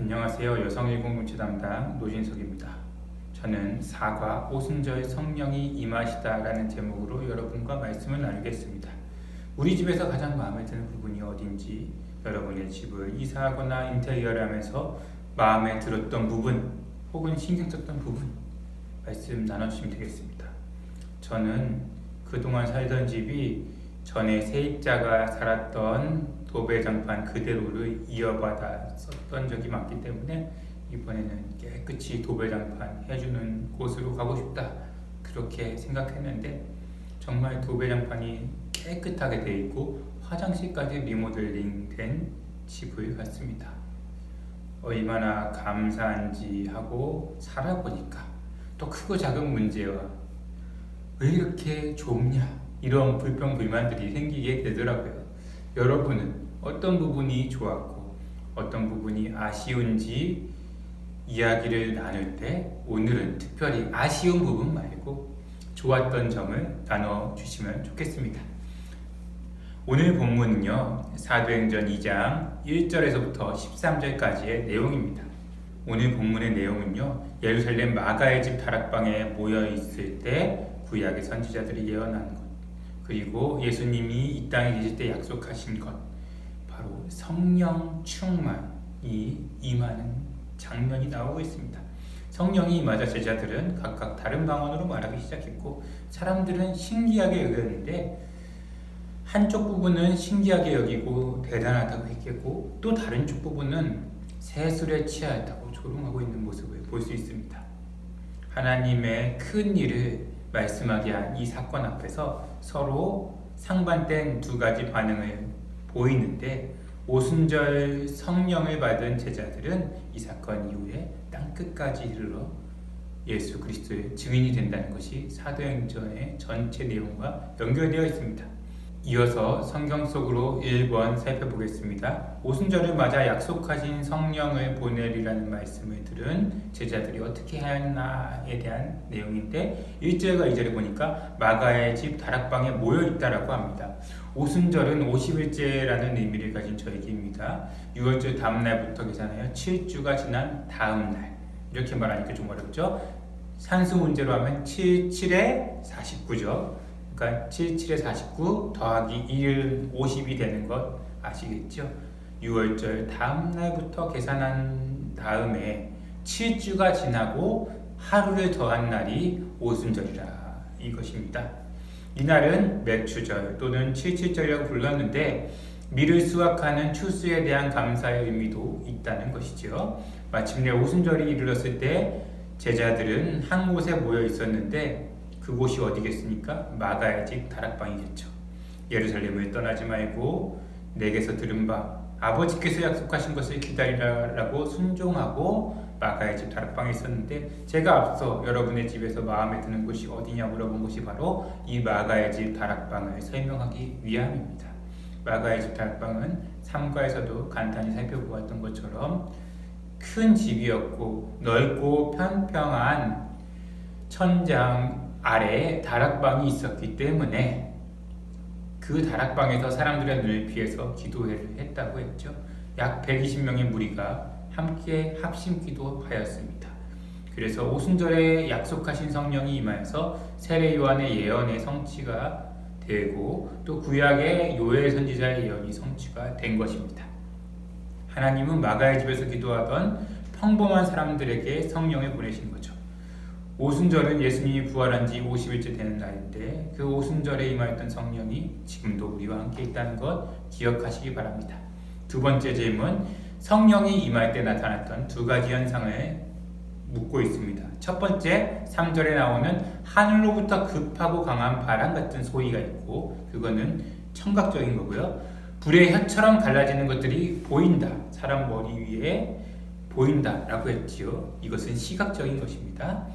안녕하세요. 여성일공문체 담당 노진석입니다. 저는 사과 오순절 성령이 임하시다라는 제목으로 여러분과 말씀을 나누겠습니다. 우리 집에서 가장 마음에 드는 부분이 어딘지 여러분의 집을 이사하거나 인테리어를 하면서 마음에 들었던 부분 혹은 신경 썼던 부분 말씀 나눠주시면 되겠습니다. 저는 그동안 살던 집이 전에 세입자가 살았던 도배장판 그대로를 이어받아 썼던 적이 많기 때문에 이번에는 깨끗이 도배장판 해주는 곳으로 가고 싶다 그렇게 생각했는데 정말 도배장판이 깨끗하게 돼 있고 화장실까지 리모델링 된 집을 갔습니다. 얼마나 감사한지 하고 살아보니까 또 크고 작은 문제와 왜 이렇게 좁냐 이런 불평 불만들이 생기게 되더라고요. 여러분은 어떤 부분이 좋았고 어떤 부분이 아쉬운지 이야기를 나눌 때 오늘은 특별히 아쉬운 부분 말고 좋았던 점을 나눠 주시면 좋겠습니다. 오늘 본문은요, 사도행전 2장 1절에서부터 13절까지의 내용입니다. 오늘 본문의 내용은요, 예루살렘 마가의 집 다락방에 모여 있을 때 구약의 선지자들이 예언한 것, 그리고 예수님이 이 땅에 계실 때 약속하신 것, 바로 성령 충만이 임하는 장면이 나오고 있습니다. 성령이 임하자 제자들은 각각 다른 방언으로 말하기 시작했고 사람들은 신기하게 여겼는데 한쪽 부분은 신기하게 여기고 대단하다고 했겠고 또 다른 쪽 부분은 세술에 취하였다고 조롱하고 있는 모습을 볼 수 있습니다. 하나님의 큰 일을 말씀하게 한 이 사건 앞에서 서로 상반된 두 가지 반응을 보이는데 오순절 성령을 받은 제자들은 이 사건 이후에 땅 끝까지 이르러 예수 그리스도의 증인이 된다는 것이 사도행전의 전체 내용과 연결되어 있습니다. 이어서 성경 속으로 1번 살펴보겠습니다. 오순절을 맞아 약속하신 성령을 보내리라는 말씀을 들은 제자들이 어떻게 하였나에 대한 내용인데 1절과 2절에 보니까 마가의 집 다락방에 모여 있다라고 합니다. 오순절은 50일째라는 의미를 가진 절기입니다. 6월절 다음 날부터 계산하여 7주가 지난 다음 날 이렇게 말하니까 좀 어렵죠? 산수 문제로 하면 7, 7에 49죠. 그러니까 7, 7에 49 더하기 1, 50이 되는 것 아시겠죠? 6월절 다음 날부터 계산한 다음에 7주가 지나고 하루를 더한 날이 오순절이라 이것입니다. 이날은 매추절 또는 칠칠절이라고 불렀는데 밀을 수확하는 추수에 대한 감사의 의미도 있다는 것이죠. 마침내 오순절이 이르렀을 때 제자들은 한 곳에 모여 있었는데 그곳이 어디겠습니까? 마가의 집 다락방이겠죠. 예루살렘을 떠나지 말고 내게서 들은 바 아버지께서 약속하신 것을 기다리라고 순종하고 마가의 집 다락방에 있었는데 제가 앞서 여러분의 집에서 마음에 드는 곳이 어디냐 물어본 것이 바로 이 마가의 집 다락방을 설명하기 위함입니다. 마가의 집 다락방은 삼가에서도 간단히 살펴보았던 것처럼 큰 집이었고 넓고 평평한 천장 아래에 다락방이 있었기 때문에 그 다락방에서 사람들의 눈을 피해서 기도회를 했다고 했죠. 약 120명의 무리가 함께 합심 기도하였습니다. 그래서 오순절에 약속하신 성령이 임하여서 세례 요한의 예언의 성취가 되고 또 구약의 요엘 선지자의 예언이 성취가 된 것입니다. 하나님은 마가의 집에서 기도하던 평범한 사람들에게 성령을 보내신 거죠. 오순절은 예수님이 부활한 지 50일째 되는 날인데 그 오순절에 임하였던 성령이 지금도 우리와 함께 있다는 것 기억하시기 바랍니다. 두 번째 질문, 성령이 임할 때 나타났던 두 가지 현상을 묻고 있습니다. 첫 번째, 3절에 나오는 하늘로부터 급하고 강한 바람 같은 소리가 있고 그거는 청각적인 거고요. 불의 혀처럼 갈라지는 것들이 보인다. 사람 머리 위에 보인다 라고 했지요. 이것은 시각적인 것입니다.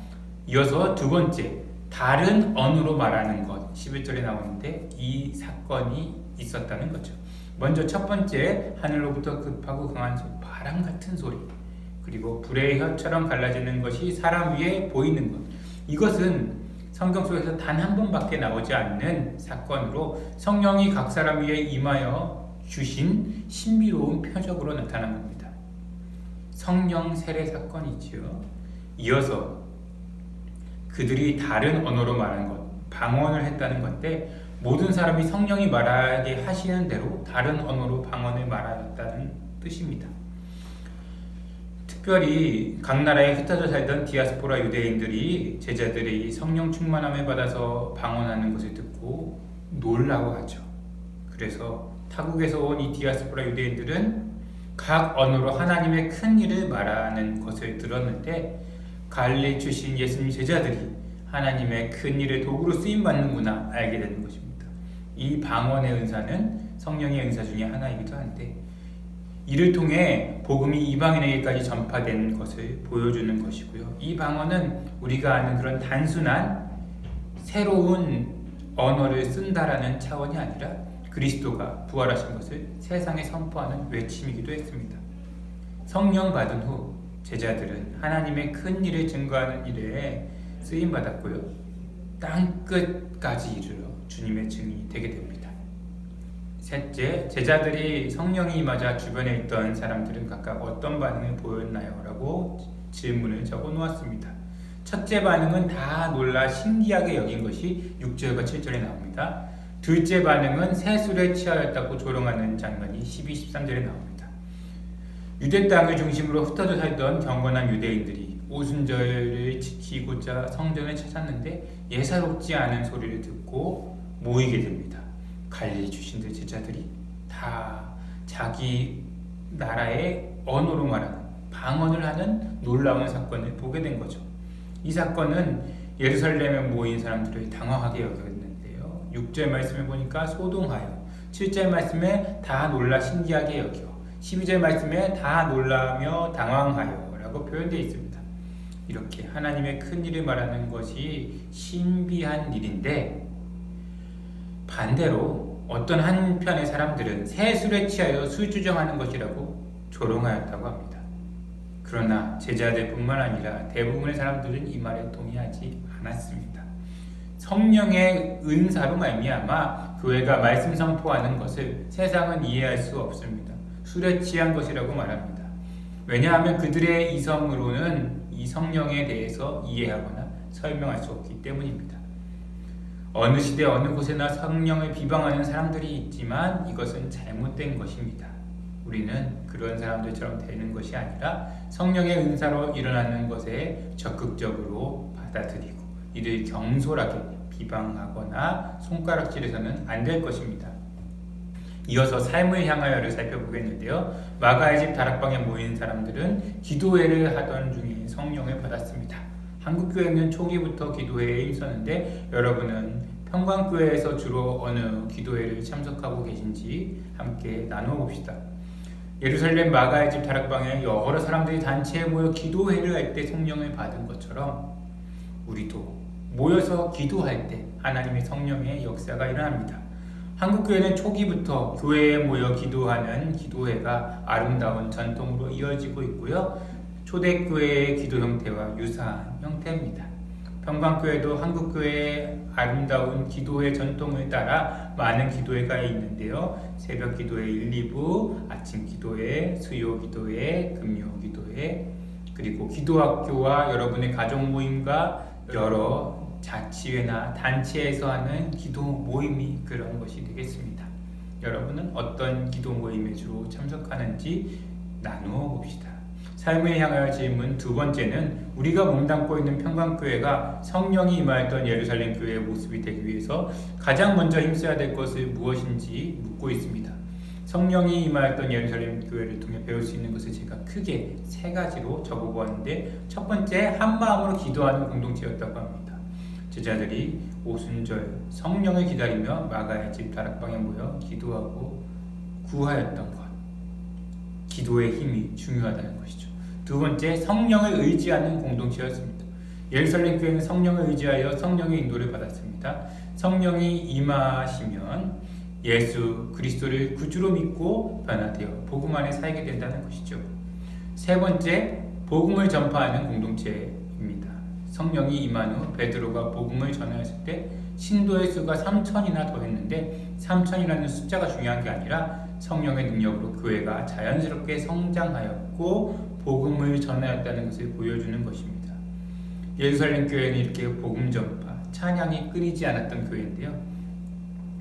이어서 두 번째, 다른 언어로 말하는 것. 11절에 나오는데 이 사건이 있었다는 거죠. 먼저 첫 번째, 하늘로부터 급하고 강한 바람 같은 소리. 그리고 불의 혀처럼 갈라지는 것이 사람 위에 보이는 것. 이것은 성경 속에서 단 한 번밖에 나오지 않는 사건으로 성령이 각 사람 위에 임하여 주신 신비로운 표적으로 나타난 겁니다. 성령 세례 사건이지요. 이어서 그들이 다른 언어로 말하는 것, 방언을 했다는 건데 모든 사람이 성령이 말하게 하시는 대로 다른 언어로 방언을 말하였다는 뜻입니다. 특별히 각 나라에 흩어져 살던 디아스포라 유대인들이 제자들이 성령 충만함을 받아서 방언하는 것을 듣고 놀라고 하죠. 그래서 타국에서 온 이 디아스포라 유대인들은 각 언어로 하나님의 큰 일을 말하는 것을 들었는데 갈릴리 출신 예수님 제자들이 하나님의 큰 일의 도구로 쓰임 받는구나 알게 되는 것입니다. 이 방언의 은사는 성령의 은사 중에 하나이기도 한데 이를 통해 복음이 이방인에게까지 전파된 것을 보여주는 것이고요. 이 방언은 우리가 아는 그런 단순한 새로운 언어를 쓴다라는 차원이 아니라 그리스도가 부활하신 것을 세상에 선포하는 외침이기도 했습니다. 성령 받은 후 제자들은 하나님의 큰 일을 증거하는 일에 쓰임 받았고요. 땅 끝까지 이르러 주님의 증인이 되게 됩니다. 셋째, 제자들이 성령이 임하자 주변에 있던 사람들은 각각 어떤 반응을 보였나요? 라고 질문을 적어 놓았습니다. 첫째 반응은 다 놀라 신기하게 여긴 것이 6절과 7절에 나옵니다. 둘째 반응은 새술에 취하였다고 조롱하는 장면이 12, 13절에 나옵니다. 유대 땅을 중심으로 흩어져 살던 경건한 유대인들이 오순절을 지키고자 성전을 찾았는데 예사롭지 않은 소리를 듣고 모이게 됩니다. 갈릴리 출신들 제자들이 다 자기 나라의 언어로 말하는 방언을 하는 놀라운 사건을 보게 된 거죠. 이 사건은 예루살렘에 모인 사람들을 당황하게 여겼는데요. 6절 말씀에 보니까 소동하여 7절 말씀에 다 놀라 신기하게 여겨 12절 말씀에 다 놀라며 당황하여 라고 표현되어 있습니다. 이렇게 하나님의 큰 일을 말하는 것이 신비한 일인데 반대로 어떤 한편의 사람들은 새 술에 취하여 술주정하는 것이라고 조롱하였다고 합니다. 그러나 제자들뿐만 아니라 대부분의 사람들은 이 말에 동의하지 않았습니다. 성령의 은사로 말미암아 교회가 말씀 선포하는 것을 세상은 이해할 수 없습니다. 취한 것이라고 말합니다. 왜냐하면 그들의 이성으로는 이 성령에 대해서 이해하거나 설명할 수 없기 때문입니다. 어느 시대 어느 곳에나 성령을 비방하는 사람들이 있지만 이것은 잘못된 것입니다. 우리는 그런 사람들처럼 되는 것이 아니라 성령의 은사로 일어나는 것에 적극적으로 받아들이고 이를 경솔하게 비방하거나 손가락질해서는 안 될 것입니다. 이어서 삶을 향하여를 살펴보겠는데요. 마가의 집 다락방에 모인 사람들은 기도회를 하던 중에 성령을 받았습니다. 한국교회는 초기부터 기도회에 있었는데 여러분은 평광교회에서 주로 어느 기도회를 참석하고 계신지 함께 나누어 봅시다. 예루살렘 마가의 집 다락방에 여러 사람들이 단체에 모여 기도회를 할 때 성령을 받은 것처럼 우리도 모여서 기도할 때 하나님의 성령의 역사가 일어납니다. 한국교회는 초기부터 교회에 모여 기도하는 기도회가 아름다운 전통으로 이어지고 있고요. 초대교회의 기도 형태와 유사한 형태입니다. 평강교회도 한국교회의 아름다운 기도회 전통을 따라 많은 기도회가 있는데요. 새벽 기도회 1, 2부, 아침 기도회, 수요 기도회, 금요 기도회, 그리고 기도학교와 여러분의 가족 모임과 여러 자치회나 단체에서 하는 기도 모임이 그런 것이 되겠습니다. 여러분은 어떤 기도 모임에 주로 참석하는지 나누어 봅시다. 삶을 향하여 질문 두 번째는 우리가 몸담고 있는 평강교회가 성령이 임하였던 예루살렘 교회의 모습이 되기 위해서 가장 먼저 힘써야 될 것이 무엇인지 묻고 있습니다. 성령이 임하였던 예루살렘 교회를 통해 배울 수 있는 것을 제가 크게 세 가지로 적어보았는데 첫 번째 한 마음으로 기도하는 공동체였다고 합니다. 제자들이 오순절 성령을 기다리며 마가의 집 다락방에 모여 기도하고 구하였던 것. 기도의 힘이 중요하다는 것이죠. 두 번째, 성령을 의지하는 공동체였습니다. 예루살렘 교회는 성령을 의지하여 성령의 인도를 받았습니다. 성령이 임하시면 예수 그리스도를 구주로 믿고 변화되어 복음 안에 살게 된다는 것이죠. 세 번째, 복음을 전파하는 공동체입니다. 성령이 임한 후 베드로가 복음을 전하였을 때 신도의 수가 3천이나 더했는데 3천이라는 숫자가 중요한 게 아니라 성령의 능력으로 교회가 자연스럽게 성장하였고 복음을 전하였다는 것을 보여주는 것입니다. 예루살렘 교회는 이렇게 복음 전파, 찬양이 끊이지 않았던 교회인데요.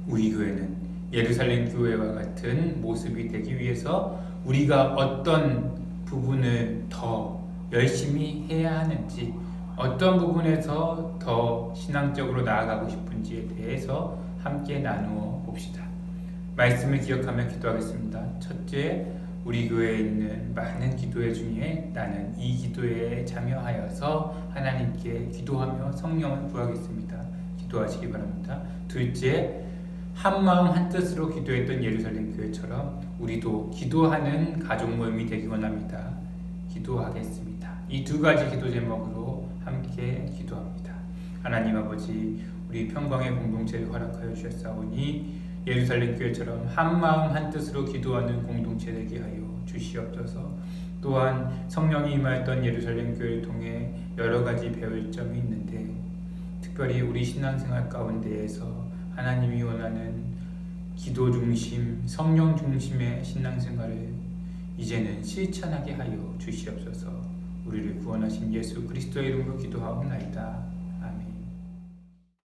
우리 교회는 예루살렘 교회와 같은 모습이 되기 위해서 우리가 어떤 부분을 더 열심히 해야 하는지 어떤 부분에서 더 신앙적으로 나아가고 싶은지에 대해서 함께 나누어 봅시다. 말씀을 기억하며 기도하겠습니다. 첫째, 우리 교회에 있는 많은 기도회 중에 나는 이 기도회에 참여하여서 하나님께 기도하며 성령을 구하겠습니다. 기도하시기 바랍니다. 둘째, 한 마음 한 뜻으로 기도했던 예루살렘 교회처럼 우리도 기도하는 가족 모임이 되기 원합니다. 기도하겠습니다. 이 두 가지 기도 제목으로 함께 기도합니다. 하나님 아버지, 우리 평강의 공동체를 허락하여 주셨사오니 예루살렘 교회처럼 한 마음 한 뜻으로 기도하는 공동체 되게 하여 주시옵소서. 또한 성령이 임하였던 예루살렘 교회를 통해 여러 가지 배울 점이 있는데 특별히 우리 신앙생활 가운데에서 하나님이 원하는 기도 중심, 성령 중심의 신앙생활을 이제는 실천하게 하여 주시옵소서. 우리를 구원하신 예수 그리스도의 이름으로 기도하옵나이다.